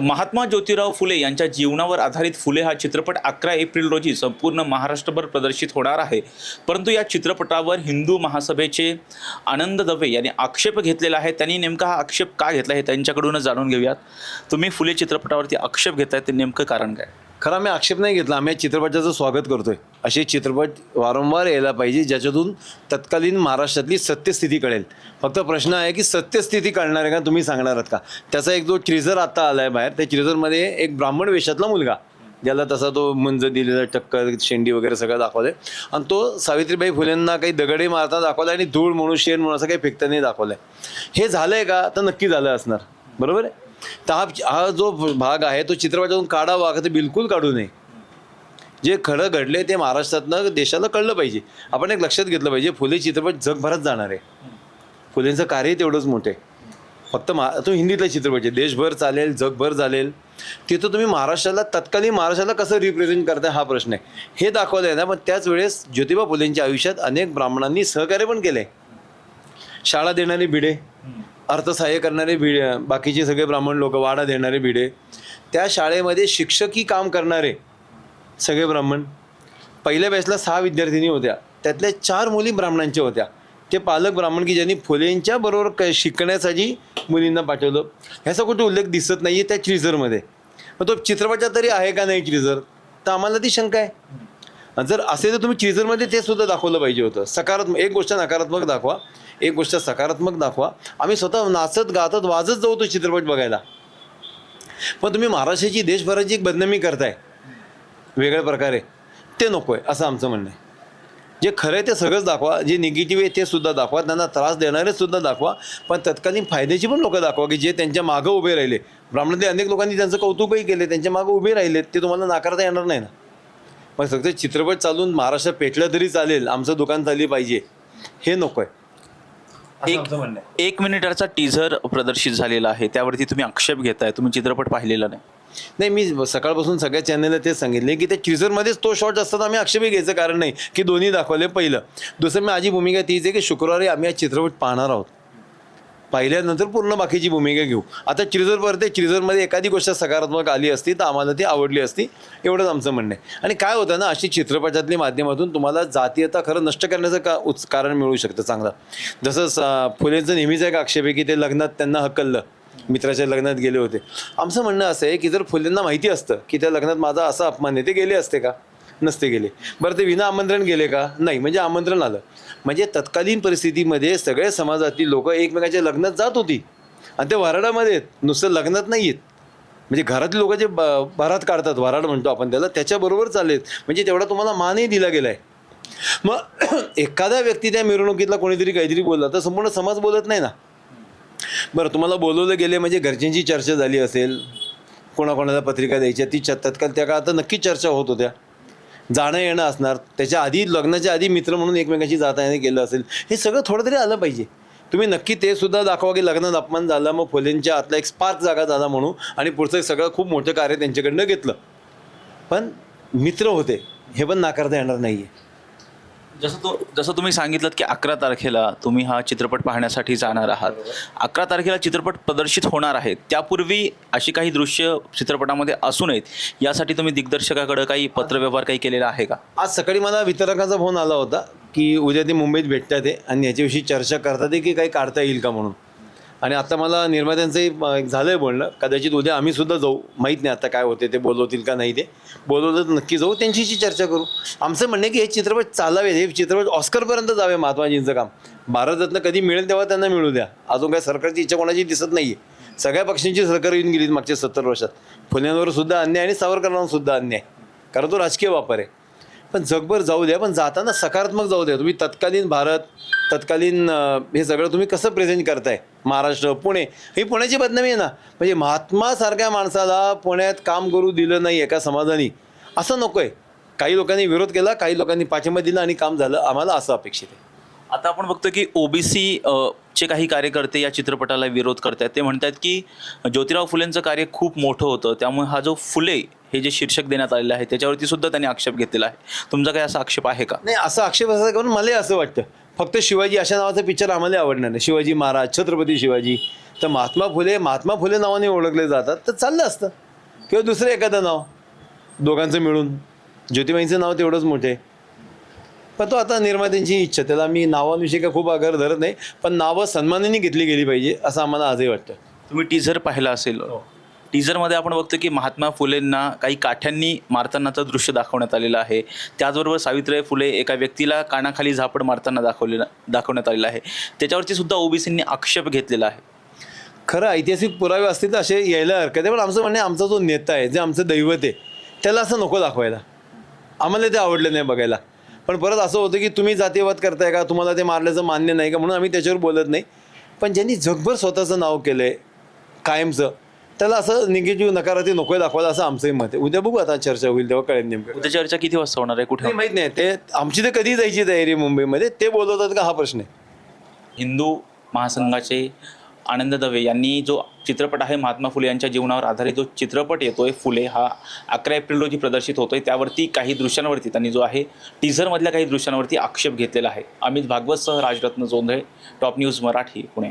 महात्मा ज्योतिराव फुले यांच्या जीवनावर आधारित फुले हा चित्रपट अकरा एप्रिल रोजी संपूर्ण महाराष्ट्रभर प्रदर्शित होणार आहे. परंतु या चित्रपटावर हिंदू महासभेचे आनंद दवे यांनी आक्षेप घेतलेला आहे. त्यांनी नेमका हा आक्षेप का घेतला हे त्यांच्याकडूनच जाणून घेऊयात. तुम्ही फुले चित्रपटावरती आक्षेप घेताय ते नेमकं कारण काय? खरं आम्ही आक्षेप नाही घेतला आम्ही या चित्रपटाचं स्वागत करतोय. असे चित्रपट वारंवार यायला पाहिजे ज्याच्यातून तत्कालीन महाराष्ट्रातली सत्यस्थिती कळेल. फक्त प्रश्न आहे की सत्यस्थिती कळणार आहे का तुम्ही सांगणार आहात का? त्याचा एक जो ट्रिझर आता आला आहे बाहेर त्या ट्रिझरमध्ये एक ब्राह्मण वेशातला मुलगा ज्याला तसा तो मंज दिलेला टक्कर शेंडी वगैरे सगळं दाखवलंय. आणि तो सावित्रीबाई फुलेंना काही दगडे मारता दाखवला आणि धूळ म्हणून शेण म्हणून असं काही फेकताना दाखवलंय. हे झालंय का? तर नक्की झालं असणार. बरोबर आहे? तर हा हा जो भाग आहे तो चित्रपटातून काढावा का तर बिलकुल काढू नये. जे खरं घडले ते महाराष्ट्रातनं देशाला कळलं पाहिजे. आपण एक लक्षात घेतलं पाहिजे फुले चित्रपट जगभरात जाणार आहे. फुलेंचं कार्य तेवढंच मोठं आहे. फक्त मा तो हिंदीतला चित्रपट आहे. देशभर चालेल जगभर चालेल. तिथं तुम्ही महाराष्ट्राला तत्कालीन महाराष्ट्राला कसं रिप्रेझेंट करताय हा प्रश्न आहे. हे दाखवलं आहे ना पण त्याच वेळेस ज्योतिबा फुलेंच्या आयुष्यात अनेक ब्राह्मणांनी सहकार्य पण केलं आहे शाळा देणारी भिडे अर्थसहाय्य करणारे भिडे बाकीचे सगळे ब्राह्मण लोक वाडा देणारे भिडे त्या शाळेमध्ये शिक्षकी काम करणारे सगळे ब्राह्मण पहिल्या बॅचला सहा विद्यार्थिनी होत्या. त्यातल्या चार मुली ब्राह्मणांच्या होत्या. ते पालक ब्राह्मण की ज्यांनी फुलेंच्या बरोबर क शिकण्यासाठी मुलींना पाठवलं. ह्याचा कुठे उल्लेख दिसत नाही आहे त्या ट्रिझरमध्ये मग तो चित्रपटात तरी आहे का नाही ट्रिझर तर आम्हाला ती शंका आहे. जर असे तर तुम्ही ट्रिझरमध्ये ते सुद्धा दाखवलं पाहिजे होतं. सकारात्मक एक गोष्ट नकारात्मक दाखवा एक गोष्ट सकारात्मक दाखवा. आम्ही स्वतः नाचत गातत वाजत जाऊ तो चित्रपट बघायला. पण तुम्ही महाराष्ट्राची देशभराची एक बदनामी करताय. वेगळ्या प्रकारे. ते नको आहे असं आमचं म्हणणं आहे. जे खरं आहे ते सगळंच दाखवा. जे निगेटिव्ह आहे ते सुद्धा दाखवा. त्यांना त्रास देणारे सुद्धा दाखवा. पण तत्कालीन फायद्याची पण लोकं दाखवा की जे त्यांच्या मागं उभे राहिले. ब्राह्मणातले अनेक लोकांनी त्यांचं कौतुकही केले. त्यांच्या मागं उभे राहिले. ते तुम्हाला नाकारता येणार नाही ना. पण फक्त चित्रपट चालून महाराष्ट्रात पेटलं तरी चालेल आमचं दुकान चालली पाहिजे. हे नको आहे एक एक मिनिटाचा टीझर प्रदर्शित झालेला आहे त्यावरती तुम्ही आक्षेप घेताय तुम्ही चित्रपट पाहिलेला नाही. नाही मी सकाळपासून सगळ्या चॅनलला तेच सांगितले की त्या ट्विझरमध्येच तो शॉट असताना आम्ही आक्षेपही घ्यायचं कारण नाही की दोन्ही दाखवले पहिलं. दुसरं माझी भूमिका तीच आहे की शुक्रवारी आम्ही हा चित्रपट पाहणार आहोत. पाहिल्यानंतर पूर्ण बाकीची भूमिका घेऊ. आता ट्रिझरवर ते ट्रिझरमध्ये एखादी गोष्ट सकारात्मक आली असती तर आम्हाला ती आवडली असती एवढंच आमचं म्हणणं आहे. आणि काय होतं ना अशी चित्रपटातल्या माध्यमातून तुम्हाला जातीयता खरं नष्ट करण्याचं का उच कारण मिळू शकतं चांगलं. जसं फुलेंचं नेहमीच एक आक्षेप आहे की ते लग्नात त्यांना हकललं. मित्राच्या लग्नात गेले होते. आमचं म्हणणं असं आहे की जर फुलेंना माहिती असतं की त्या लग्नात माझा असा अपमान आहे ते गेले असते का? नसते गेले. बरं ते विना आमंत्रण गेले का? नाही म्हणजे आमंत्रण आलं. म्हणजे तत्कालीन परिस्थितीमध्ये सगळ्या समाजातली लोक एकमेकाच्या लग्नात जात होती. आणि ते वराडामध्ये आहेत. नुसतं लग्नात नाही आहेत. म्हणजे घरातली लोक जे ब भरात काढतात वराड म्हणतो आपण त्याला त्याच्याबरोबर चाललेत. म्हणजे तेवढा तुम्हाला मानही दिला गेला आहे मग एखाद्या व्यक्ती त्या मिरवणुकीतला कोणीतरी काहीतरी बोलला तर संपूर्ण समाज बोलत नाही ना? बरं तुम्हाला बोलवलं गेले म्हणजे घरच्यांची चर्चा झाली असेल कोणाकोणाला पत्रिका द्यायच्या ती तत्काल त्या काळात तर नक्की चर्चा होत होत्या. जाणं येणं असणार. त्याच्या आधी लग्नाच्या आधी मित्र म्हणून एकमेकांशी जाता येणं केलं असेल. हे सगळं थोडं तरी आलं पाहिजे. तुम्ही नक्की ते सुद्धा दाखवा की लग्नात अपमान झाला मग फुलेंच्या आतला एक स्पार्क जागा झाला म्हणून आणि पुढचं सगळं खूप मोठं कार्य त्यांच्याकडनं घेतलं. पण मित्र होते हे पण नाकारता येणार नाही आहे जसं तो जसं तुम्ही सांगितलं की अकरा तारखेला तुम्ही हा चित्रपट पाहण्यासाठी जाणार आहात. अकरा तारखेला चित्रपट प्रदर्शित होणार आहे. त्यापूर्वी अशी काही दृश्य चित्रपटामध्ये असू नयेत. यासाठी तुम्ही दिग्दर्शकाकडे काही पत्रव्यवहार काही केलेला आहे का? आज सकाळी मला वितरकाचा फोन आला होता की उद्या ते मुंबईत भेटतात आहे आणि याच्याविषयी चर्चा करतात आहे की काही काढता येईल का म्हणून. आणि आता मला निर्मात्यांचंही एक झालं आहे बोलणं. कदाचित उद्या आम्ही सुद्धा जाऊ. माहीत नाही आता काय होते ते बोलवतील का नाही ते. बोलवलं तर नक्की जाऊ. त्यांच्याशी चर्चा करू. आमचं म्हणणं की हे चित्रपट चालावे हे चित्रपट ऑस्करपर्यंत जावे महात्माजींचं काम. भारतरत्न कधी मिळेल तेव्हा त्यांना मिळू द्या. अजून काय सरकारची इच्छा कोणाची दिसत नाही आहे सगळ्या पक्षांची सरकार येऊन गेली मागच्या सत्तर वर्षात. फुल्यांवर सुद्धा अन्याय आणि सावरकरांवर सुद्धा अन्याय. कारण तो राजकीय वापर आहे. पण जगभर जाऊ द्या. पण जाताना सकारात्मक जाऊ द्या. तुम्ही तत्कालीन भारत तत्कालीन हे सगळं तुम्ही कसं प्रेझेंट करताय? महाराष्ट्र पुणे. ही पुण्याची बदनामी आहे ना. म्हणजे महात्मासारख्या माणसाला पुण्यात काम करू दिलं नाही एका समाजाने. असं नको आहे काही लोकांनी विरोध केला काही लोकांनी पाठिंबा दिला आणि काम झालं. आम्हाला असं अपेक्षित आहे. आता आपण बघतो की ओबीसी चे काही कार्यकर्ते या चित्रपटाला विरोध करतात ते म्हणतात की ज्योतिराव फुलेंचं कार्य खूप मोठं होतं. त्यामुळे हा जो फुले हे जे शीर्षक देण्यात आलेलं आहे त्याच्यावरती सुद्धा त्यांनी आक्षेप घेतलेला आहे. तुमचा काही असा आक्षेप आहे का? नाही असं आक्षेप असा करून मला असं वाटतं. फक्त शिवाजी अशा नावाचा पिक्चर आम्हाला आवडणार नाही. शिवाजी महाराज छत्रपती शिवाजी. तर महात्मा फुले महात्मा फुले नावाने ओळखले जातात. तर चाललं असतं. किंवा दुसरं एखादं नाव. दोघांचं मिळून. ज्योतिबाईंचं नाव तेवढंच मोठे पण तो आता निर्मात्यांची इच्छा त्याला मी नावांविषयी काय खूप आग्रह धरत नाही पण नावं सन्मानाने घेतली गेली पाहिजे असं आम्हाला आजही वाटतं. तुम्ही टीझर पाहिला असेल. टीझरमध्ये आपण बघतो की महात्मा फुलेंना काही काठ्यांनी मारतानाचं दृश्य दाखवण्यात आलेलं आहे. त्याचबरोबर सावित्रीबाई फुले एका व्यक्तीला कानाखाली झापड मारताना दाखवलेलं दाखवण्यात आलेलं आहे. त्याच्यावरती सुद्धा ओबीसींनी आक्षेप घेतलेला आहे. खरं ऐतिहासिक पुरावे असतील तर असे यायला हरकत आहे पण आमचं म्हणणं आमचा जो नेता आहे जे आमचं दैवत आहे त्याला असं नको दाखवायला. आम्हाला ते आवडलं नाही बघायला. पण परत असं होतं की तुम्ही जातीवाद करताय का? तुम्हाला ते मारल्याचं मान्य नाही का? म्हणून आम्ही त्याच्यावर बोलत नाही. पण ज्यांनी जगभर स्वतःचं नाव केलं आहे कायमचं त्याला असं निगेटिव्ह नकारात्मक नको दाखवायला असं आमचंही मत आहे. उद्या बघू आता चर्चा होईल तेव्हा कळेल नेमकं. उद्या चर्चा किती वाजता होणार आहे? कुठे? माहीत नाही. ते आमची तर कधी जायची तयारी मुंबईमध्ये? ते बोलवतात का? हा प्रश्न आहे. हिंदू महासंघाचे आनंद दवे यांनी जो चित्रपट आहे महात्मा फुले यांच्या जीवनावर आधारित जो चित्रपट येतोय फुले हा अकरा एप्रिल रोजी प्रदर्शित होतोय. त्यावरती काही दृश्यांवरती त्यांनी जो आहे टीझरमधल्या काही दृश्यांवरती आक्षेप घेतलेला आहे. अमित भागवतसह राजरत्न जोंधळे टॉप न्यूज मराठी पुणे.